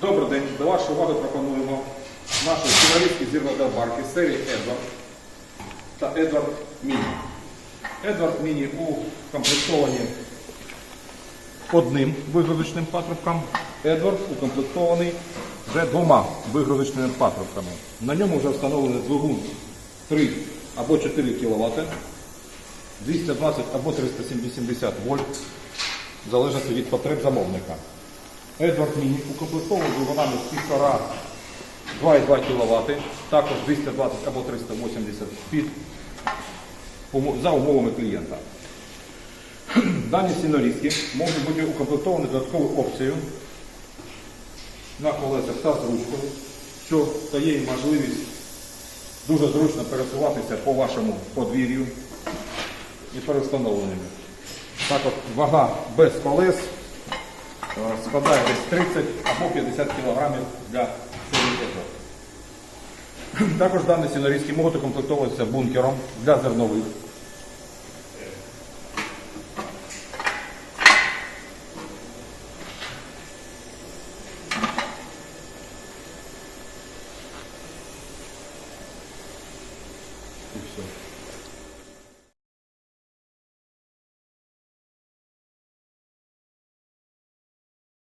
Добрий день. До вашої уваги пропонуємо наші сценаристські зірводобарки серії Едвард та Едвард Міні. Едвард Міні укомплектовані одним вигрузочним патрубком. Едвард укомплектований вже двома вигрузочними патрубками. На ньому вже встановлений двигун 3 або 4 кВт, 220 або 370 вольт, в залежності від потреб замовника. Едвард Міні укомплектований з 1,5 2,2 кВт, також 220 або 380 під за умовами клієнта. Дані сінорізки можуть бути укомплектовані додатковою опцією на колесах та з ручкою, що дає їм можливість дуже зручно пересуватися по вашому подвір'ю і перестановленими. Так от вага без колес складає десь 30 або 50 кг для серії Також дані сінорізки можуть укомплектовуватися бункером для зернових. І все.